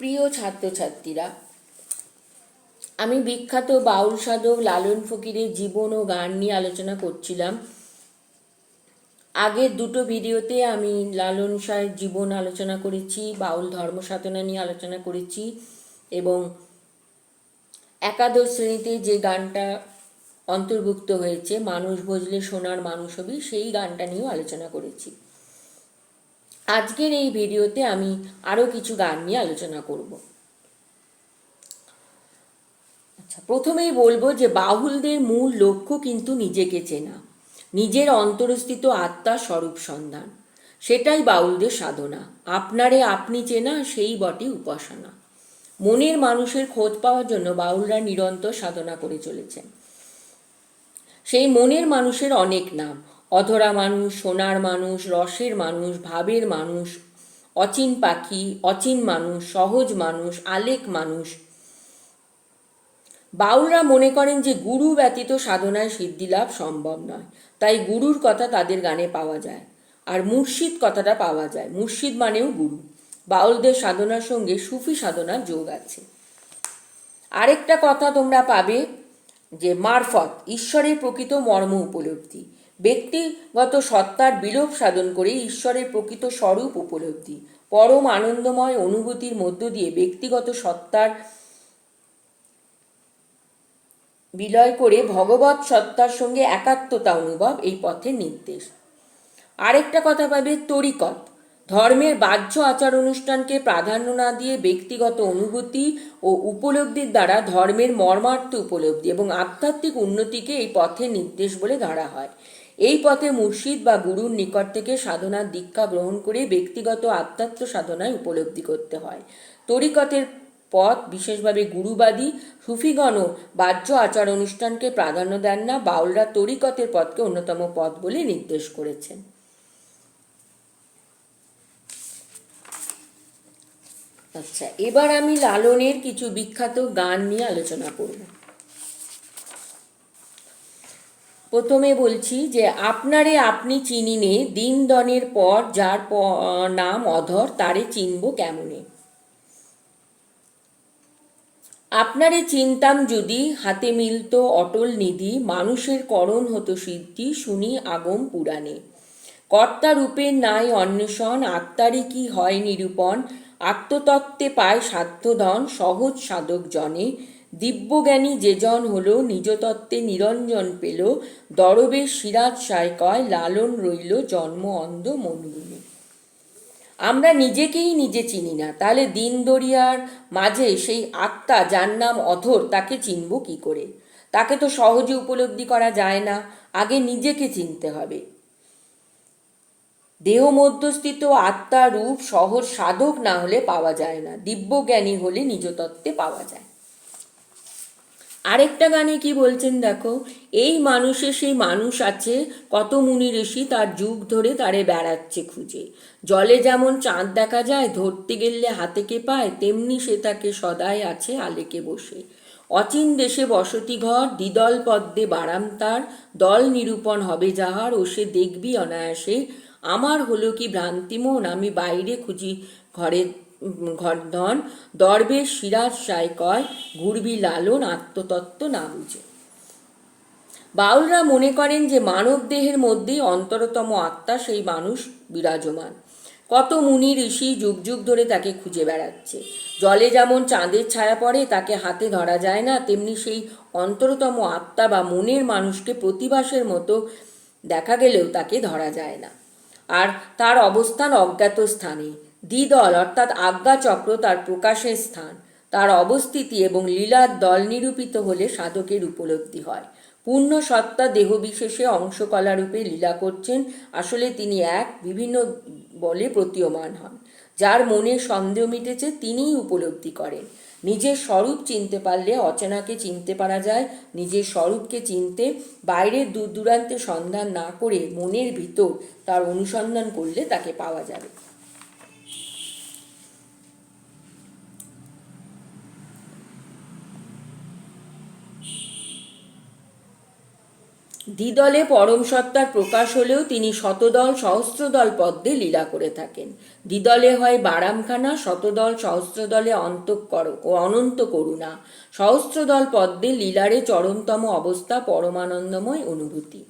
প্রিয় ছাত্রছাত্রীরা, আমি বিখ্যাত বাউল সাধক লালন ফকিরের জীবন ও গান নিয়ে আলোচনা করছিলাম। আগের দুটো ভিডিওতে আমি লালন শাহের জীবন আলোচনা করেছি, বাউল ধর্ম সাধনা নিয়ে আলোচনা করেছি এবং একাদশ শ্রেণীতে যে গানটা অন্তর্ভুক্ত হয়েছে, মানুষ বুঝলে সোনার মানুষ হবি সেই গানটা নিয়েও আলোচনা করেছি। আজকের এই ভিডিওতে আমি আরও কিছু গান নিয়ে আলোচনা করব। আচ্ছা প্রথমেই বলব যে বাহুলদের মূল লক্ষ্য কিন্তু নিজেকে চেনা। নিজের অন্তরস্থিত আত্মার স্বরূপ সন্ধান। সেটাই বাউলদের সাধনা। আপনারে আপনি চেনা, সেই বটে উপাসনা। মনের মানুষের খোঁজ পাওয়ার জন্য বাউলরা নিরন্তর সাধনা করে চলেছেন। সেই মনের মানুষের অনেক নাম অধরা মানুষ, সোনার মানুষ, রসের মানুষ, ভাবের মানুষ, অচিন পাখি, অচিন মানুষ, সহজ মানুষ, আলেক মানুষ। বাউলরা মনে করেন যে গুরু ব্যতীত সাধনায় সিদ্ধিলাভ সম্ভব নয়। তাই গুরুর কথা তাদের গানে পাওয়া যায় আর মুর্শিদ কথাটা পাওয়া যায়। মুর্শিদ মানেও গুরু। বাউলদের সাধনার সঙ্গে সুফি সাধনার যোগ আছে। আরেকটা কথা তোমরা পাবে যে মারফত, ঈশ্বরের প্রকৃত মর্ম উপলব্ধি। ব্যক্তিগত সত্তার বিলোপ সাধন করে ঈশ্বরের প্রকৃত স্বরূপ উপলব্ধি। পরম আনন্দময় অনুভূতির মধ্য দিয়ে ব্যক্তিগত সত্তার বিলয় করে ভগবত সত্তার সঙ্গে একাত্মতা অনুভব এই পথের নির্দেশ। আরেকটা কথা পাবে তরিকত। ধর্মের বাহ্য আচার অনুষ্ঠানকে প্রাধান্য না দিয়ে ব্যক্তিগত অনুভূতি ও উপলব্ধির দ্বারা ধর্মের মর্মার্থ উপলব্ধি এবং আধ্যাত্মিক উন্নতিকে এই পথের নির্দেশ বলে ধরা হয়। এই পথে মুর্শিদ বা গুরুর নিকট থেকে সাধনার দীক্ষা গ্রহণ করে ব্যক্তিগত আধ্যাত্ম সাধনায় উপলব্ধি করতে হয়। তরিকতের পথ বিশেষভাবে গুরুবাদী সুফিগণও বাহ্য আচার অনুষ্ঠানকে প্রাধান্য দেন না, বাউলরা তরিকতের পথকে অন্যতম পথ বলে নির্দেশ করেছেন। আচ্ছা এবার আমি লালনের কিছু বিখ্যাত গান নিয়ে আলোচনা করব। প্রথমে বলছি যে আপনারে আপনি চিনিনে, দিন দনের পর যার নাম অধর, তারে চিনব কেমনে? আপনারে চিনতাম যদি, হাতে মিলত অটল নিধি, মানুষের করণ হতো সিদ্ধি, শুনি আগম পুরাণে। কর্তা রূপের নাই অন্বেষণ আত্মারই কি হয় নিরূপণ? আত্মতত্ত্বে পায় সাধ্যধন, সহজ সাধক জনে। দিব্যজ্ঞানী যে জন হল, নিজতত্ত্বে নিরঞ্জন পেল, দরবে সিরাজ সায় কয় লালন রইল জন্ম অন্ধ মনগুলো আমরা নিজেকেই নিজে চিনি না, তাহলে দিন দরিয়ার মাঝে সেই আত্মা যার নাম অধর, তাকে চিনব কি করে? তাকে তো সহজে উপলব্ধি করা যায় না, আগে নিজেকে চিনতে হবে। দেহ মধ্যস্থিত আত্মা রূপ সহজ সাধক না হলে পাওয়া যায় না, দিব্যজ্ঞানী হলে নিজ তত্ত্বে পাওয়া যায়। আরেকটা গানে কি বলছেন দেখো, এই মানুষে সেই মানুষ আছে, কত মুনি ঋষি তার যুগ ধরে তারে বেড়াচ্ছে খুঁজে। জলে যেমন চাঁদ দেখা যায়, ধরতে গেলে হাতেকে পায়, তেমনি সে তাকে সদাই আছে আলেকে বসে। অচিন দেশে বসতি ঘর, দ্বিদল পদ্মে বারাম তার, দল নিরূপণ হবে যাহার, ও সে দেখবি অনায়াসে। আমার হলো কি ভ্রান্তিমন আমি বাইরে খুঁজি ঘরের ঘরধন দরবেশ সিরাজ সায় কয়, ঘুরবি লালন, আত্মতত্ত্ব না বুঝে। বাউলরা মনে করেন যে মানব দেহের মধ্যেই অন্তরতম আত্মা সেই মানুষ বিরাজমান। কত মুনি ঋষি যুগ যুগ ধরে তাকে খুঁজে বেড়াচ্ছে। জলে যেমন চাঁদের ছায়া পড়ে, তাকে হাতে ধরা যায় না, তেমনি সেই অন্তরতম আত্মা বা মনের মানুষকে প্রতিবাসের মতো দেখা গেলেও তাকে ধরা যায় না। আর তার অবস্থান অজ্ঞাত স্থানে। দ্বিদল, অর্থাৎ আজ্ঞা চক্র তার প্রকাশের স্থান। তার অবস্থিতি এবং লীলার দল নিরূপিত হলে সাধকের উপলব্ধি হয়। পূর্ণ সত্তা দেহবিশেষে অংশকলারূপে লীলা করছেন। আসলে তিনি এক বিভিন্ন বলে প্রতীয়মান হন, যার মনে সন্দেহ মিটেছে, তিনিই উপলব্ধি করেন। নিজের স্বরূপ চিনতে পারলে অচেনাকে চিনতে পারা যায়। নিজের স্বরূপকে চিনতে, বাইরের দূর দূরান্তে সন্ধান না করে মনের ভিতর তার অনুসন্ধান করলে তাকে পাওয়া যাবে। দ্বিদলে পরম সত্তার প্রকাশ হলেও তিনি শতদল সহস্রদল পদ্মে লীলা করে থাকেন। দ্বিদলে হয় বারামখানা, শতদল সহস্রদলে অন্তঃকর ও অনন্ত করুণা। সহস্রদল পদ্মে লীলারে চরমতম অবস্থা পরমানন্দময় অনুভূতি।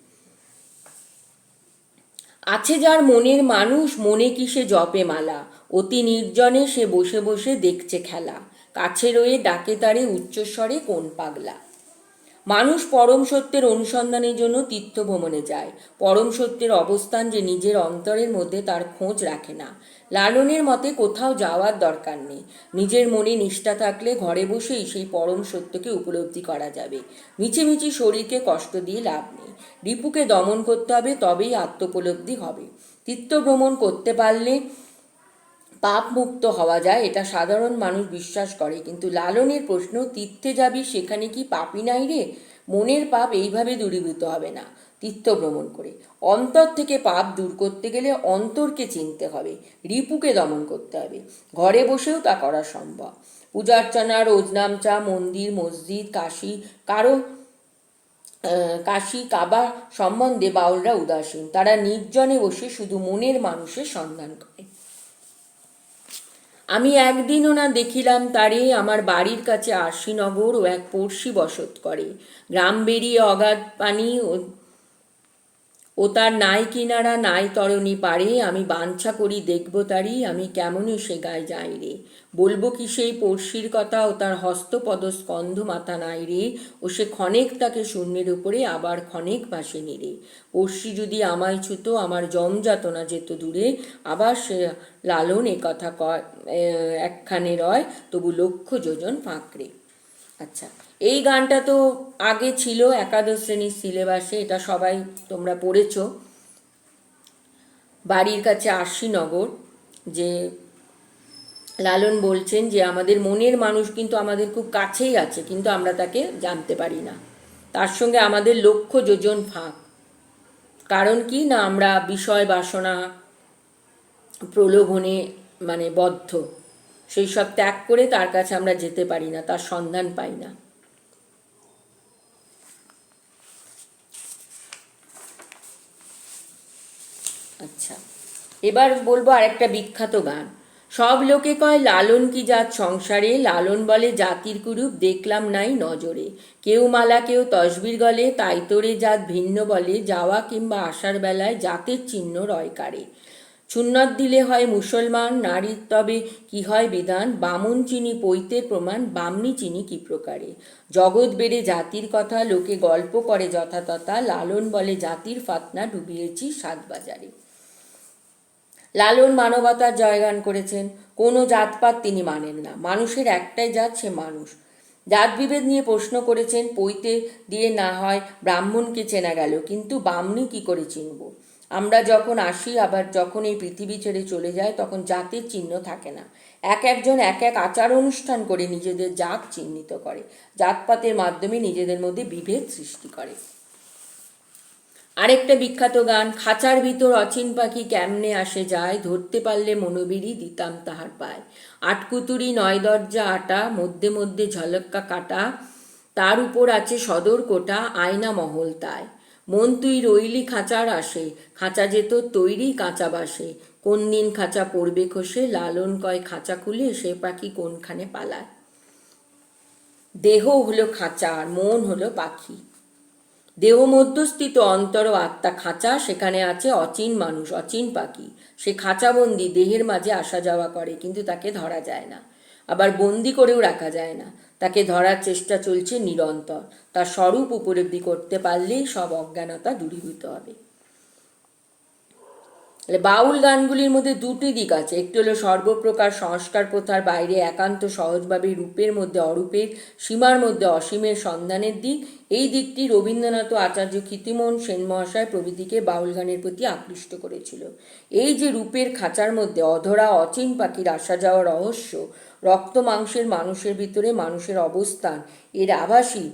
আছে যার মনের মানুষ, মনে কি সে জপে মালা। অতি নির্জনে সে বসে বসে দেখছে খেলা। কাছে রয়ে ডাকে তারে উচ্চস্বরে কোন পাগলা। মানুষ পরম সত্যের অনুসন্ধানের জন্য তীর্থ ভ্রমণে যায়। পরম সত্যের অবস্থান যে নিজের অন্তরের মধ্যে তার খোঁজ রাখে না। লালনের মতে কোথাও যাওয়ার দরকার নেই। নিজের মনে নিষ্ঠা থাকলে ঘরে বসেই সেই পরম সত্যকে উপলব্ধি করা যাবে। মিছিমিছি শরীরকে কষ্ট দিয়ে লাভ নেই। রিপুকে দমন করতে হবে, তবেই আত্মোপলব্ধি হবে। তীর্থ ভ্রমণ করতে পারলে পাপ মুক্ত হওয়া যায়, এটা সাধারণ মানুষ বিশ্বাস করে। কিন্তু লালনের প্রশ্ন তীর্থে যাবি সেখানে কি পাপই নাই রে? মনের পাপ এইভাবে দূরীভূত হবে না। তীর্থ ভ্রমণ করে। অন্তর থেকে পাপ দূর করতে গেলে অন্তরকে চিনতে হবে, রিপুকে দমন করতে হবে। ঘরে বসেও তা করা সম্ভব। পূজার্চনা রোজনামচা মন্দির, মসজিদ, কাশি, কারও কাশি, কাবা সম্বন্ধে বাউলরা উদাসীন। তারা নির্জনে বসে শুধু মনের মানুষের সন্ধান করে। আমি একদিনও না দেখিলাম তারে আমার বাড়ির কাছে আশিনগর ও এক পড়শি বসত করে। গ্রাম বেরিয়ে অগাধ পানি ও তার নাই কিনারা, নাই তরণী পারে, আমি বাঞ্ছা করি দেখব তারি আমি কেমনই সে গায়ে যাই রে। বলব কি সেই পড়শির কথা, ও তার হস্তপদ স্কন্ধ মাথা নাই রে, ও সে ক্ষণেক তাকে শূন্যের উপরে, আবার ক্ষণেক ভাসে রে। পড়শি যদি আমায় ছুতো, আমার জমযাতনা যেত দূরে, আবার সে লালন এ কথা একখানে রয়, তবু লক্ষ যোজন ফাঁকরে আচ্ছা। এই গানটা তো আগে ছিল একাদশ শ্রেণির সিলেবাসে, এটা সবাই তোমরা পড়েছ। বাড়ির কাছে আশিনগর যে লালন বলছেন যে আমাদের মনের মানুষ কিন্তু আমাদের খুব কাছেই আছে, কিন্তু আমরা তাকে জানতে পারি না। তার সঙ্গে আমাদের লক্ষ্য যোজন ফাঁক। কারণ কি না, আমরা বিষয় বাসনা প্রলোভনে মানে বদ্ধ। সেই সব ত্যাগ করে তার কাছে আমরা যেতে পারি না, তার সন্ধান পাই না। আচ্ছা এবার বলব আরেকটা বিখ্যাত গান। সব লোকে কয়, লালন কি জাত সংসারে? লালন বলে জাতির কুরূপ, দেখলাম নাই নজরে। কেউ মালা, কেউ তসবির গলে, তাই তোরে জাত ভিন্ন বলে। যাওয়া কিংবা আসার বেলায় জাতের চিহ্ন রয় কারে। সুন্নত দিলে হয় মুসলমান নারীর তবে কি হয় বিধান বামন চিনি পৈতের প্রমাণ, বামনি চিনি কি প্রকারে? জগৎ বেড়ে জাতির কথা, লোকে গল্প করে যথাতথা, লালন বলে জাতির ফাতনা, ডুবিয়েছি সাত বাজারে। লালন মানবতার জয়গান করেছেন, কোনো জাতপাত তিনি মানেন না। মানুষের একটাই জাত, সে মানুষ। জাত বিভেদ নিয়ে প্রশ্ন করেছেন, পৈতে দিয়ে না হয় ব্রাহ্মণকে চেনা গেল, কিন্তু বামনি কি করে চিনব? আমরা যখন আসি, আবার যখন এই পৃথিবী ছেড়ে চলে যায় তখন জাতির চিহ্ন থাকে না। এক একজন এক এক আচার অনুষ্ঠান করে নিজেদের জাত চিহ্নিত করে। জাতপাতের মাধ্যমে নিজেদের মধ্যে বিভেদ সৃষ্টি করে। আরেকটা বিখ্যাত গান, খাঁচার ভিতর অচিন পাখি কেমনে আসে যায়, ধরতে পারলে মনোবিরি দিতাম তাহার পায়। আটকুতুরি, নয় দরজা, আটা, মধ্যে মধ্যে ঝলক্কা কাটা, তার উপর আছে সদর কোটা, আয়না মহল তাই। মন তুই রইলি খাঁচার আসে, খাঁচা যেত তৈরি কাঁচা বাসে। কোন দিন খাঁচা পড়বে খসে, লালন কয় খাঁচা খুলে, সে পাখি কোনখানে পালায়? দেহ হলো খাঁচা, আর মন হলো পাখি। দেহ মধ্যস্থিত অন্তর আত্মা খাঁচা, সেখানে আছে অচিন মানুষ, অচিন পাখি। সে খাঁচাবন্দি দেহের মাঝে আসা যাওয়া করে, কিন্তু তাকে ধরা যায় না। আবার বন্দি করেও রাখা যায় না। তাকে ধরার চেষ্টা চলছে নিরন্তর। তার স্বরূপ উপলব্ধি করতে পারলেই সব অজ্ঞানতা দূরীভূত হবে। বাউল গানগুলির মধ্যে দুটি দিক আছে। একটি হলো সর্বপ্রকার সংস্কার প্রথার বাইরে একান্ত সহজভাবে রূপের মধ্যে অরূপের, সীমার মধ্যে অসীমের সন্ধানের দিক। এই দিকটি রবীন্দ্রনাথ আচার্য খ্যাতিমোহন সেন মহাশয় প্রভৃতিকে বাউল গানের প্রতি আকৃষ্ট করেছিল। এই যে রূপের খাঁচার মধ্যে অধরা, অচিন পাখির আসা যাওয়া রহস্য রক্ত মাংসের মানুষের ভিতরে মানুষের অবস্থান। এর আভাসী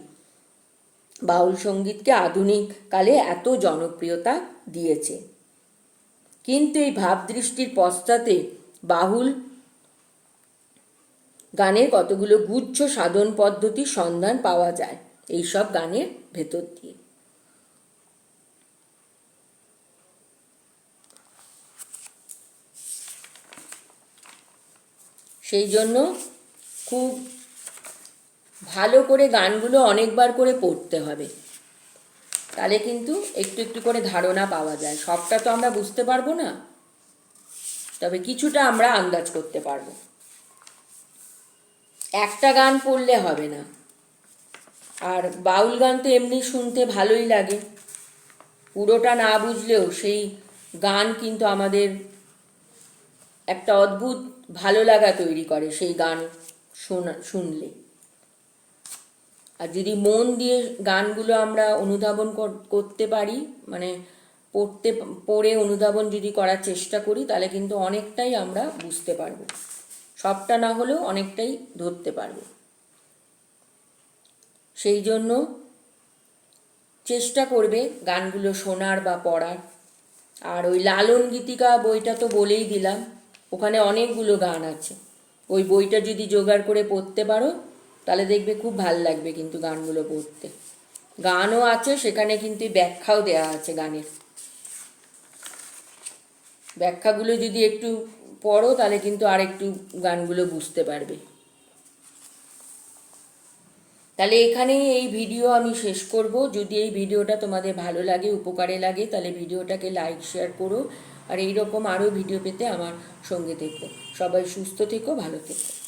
বাউল সঙ্গীতকে আধুনিক কালে এত জনপ্রিয়তা দিয়েছে। কিন্তু এই ভাবদৃষ্টির পশ্চাতে বাহুল গানের কতগুলো গুচ্ছ সাধন পদ্ধতির সন্ধান পাওয়া যায়, এইসব গানের ভেতর দিয়ে। সেই জন্য খুব ভালো করে গানগুলো অনেকবার করে পড়তে হবে। তাহলে কিন্তু একটু একটু করে ধারণা পাওয়া যায়। সবটা তো আমরা বুঝতে পারব না। তবে কিছুটা আমরা আন্দাজ করতে পারব। একটা গান পড়লে হবে না। আর বাউল গান তো এমনি শুনতে ভালোই লাগে। পুরোটা না বুঝলেও সেই গান কিন্তু আমাদের একটা অদ্ভুত ভালো লাগা তৈরি করে সেই গান শোনা, শুনলে। আর যদি মন দিয়ে গানগুলো আমরা অনুধাবন কর- করতে পারি মানে পড়তে, পড়ে অনুধাবন যদি করার চেষ্টা করি, তাহলে কিন্তু অনেকটাই আমরা বুঝতে পারব। সবটা না হলেও অনেকটাই ধরতে পারব। সেই জন্য চেষ্টা করবে গানগুলো শোনার বা পড়ার। আর ওই লালন গীতিকা বইটা তো বলেই দিলাম। ওখানে অনেকগুলো গান আছে। ওই বইটা যদি জোগাড় করে পড়তে পারো, তাহলে দেখবে খুব ভালো লাগবে কিন্তু গানগুলো পড়তে। গানও আছে, সেখানে কিন্তু ব্যাখ্যাও দেওয়া আছে গানের। ব্যাখ্যাগুলো যদি একটু পড়ো, তাহলে কিন্তু আর একটু গানগুলো বুঝতে পারবে। তাহলে এখানেই এই ভিডিও আমি শেষ করব। যদি এই ভিডিওটা তোমাদের ভালো লাগে, উপকারে লাগে, তাহলে ভিডিওটাকে লাইক, শেয়ার করো। আর এই রকম আরও ভিডিও পেতে আমার সঙ্গে থেকো। সবাই সুস্থ থেকো ভালো থেকো।